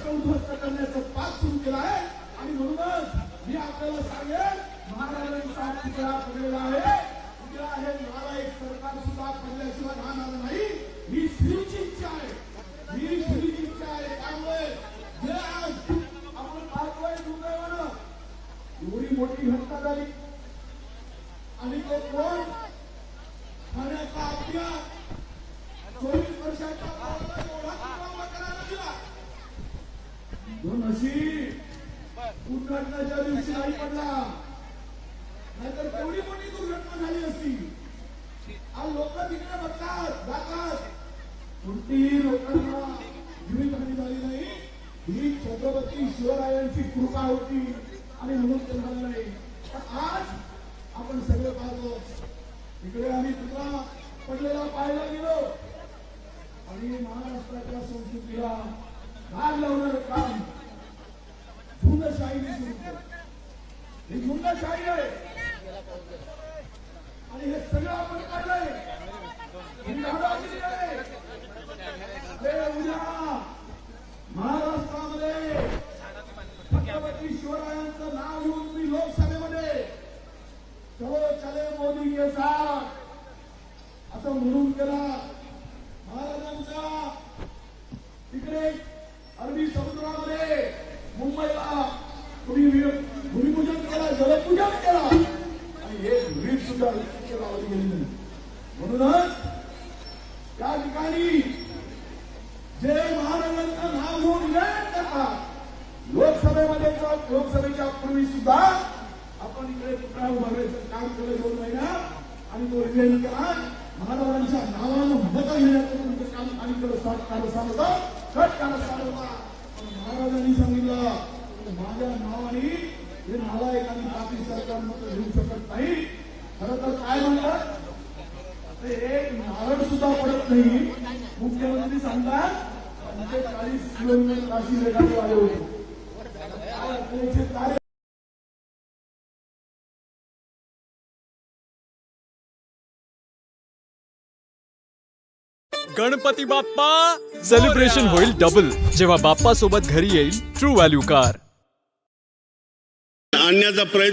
महाराष्ट्र उद्ध्वस्त करण्याचं पाप सुरू केलं आहे. आणि म्हणूनच मी आपल्याला सांगेन महाराजांचा तिकडा पडलेला आहे. उद्या हे नालायक सरकार सुद्धा पडल्याशिवाय राहणार नाही. ही श्रीची इच्छा आहे. ही श्रीची इच्छा आहे. त्यामुळे जे आज आपण पाहतोय दुर्दैवानं एवढी मोठी घटना झाली. आणि तो कोण? ठाण्याचा अभ्यास जो नशीब उद्घाटनाच्या दिवशी नाही पडला. नाहीतर केवढी मोठी दुर्घटना झाली असती. आज लोक तिकडे बघतात जातात. कोणतीही लोकांना जीवितहानी झाली नाही. ही छत्रपती शिवरायांची कृपा होती आणि म्हणून ते झालं नाही. पण आज आपण सगळे पाहतो. इकडे आम्ही तुला पडलेला पाहायला गेलो. आणि महाराष्ट्राच्या संस्कृतीला भाग लावणार काम झुंडशाहीने ही झुंडशाही आहे. आणि हे सगळं आपण पाहिलंय. आहे. उद्या महाराष्ट्रामध्ये छत्रपती शिवरायांचं नाव घेऊन मी लोकसभेमध्ये चलो चले मोदी के साथ असं म्हणून केला. वीर सुद्धा लावली गेली नाही. म्हणूनच त्या ठिकाणी जे महाराजांचं नाव घेऊन विजय करतात लोकसभेमध्ये लोकसभेच्या पूर्वी सुद्धा आपण इकडे पुतळा उभारायचं काम केलं दोन महिना आणि तो विजय केला महाराजांच्या नावानं भूमिका घेण्याचं तुमचं काम आणि केलं. सात होतं कट कारस्थान होता पण महाराजांनी सांगितलं माझ्या नावाने हे नालायक आणि पापी सरकार मतं घेऊ शकत नाही. खरं तर काय म्हणतात? ते एक नारळ सुद्धा पडत नाही. मुख्यमंत्री सांगतात पंचेचाळीस किलोमीटर काशी रेखाटे आले होते. गणपती बाप्पा सेलिब्रेशन होईल डबल जेव्हा बाप्पा सोबत घरी येईल ट्रू व्हॅल्यू कार आणण्याचा प्रयत्न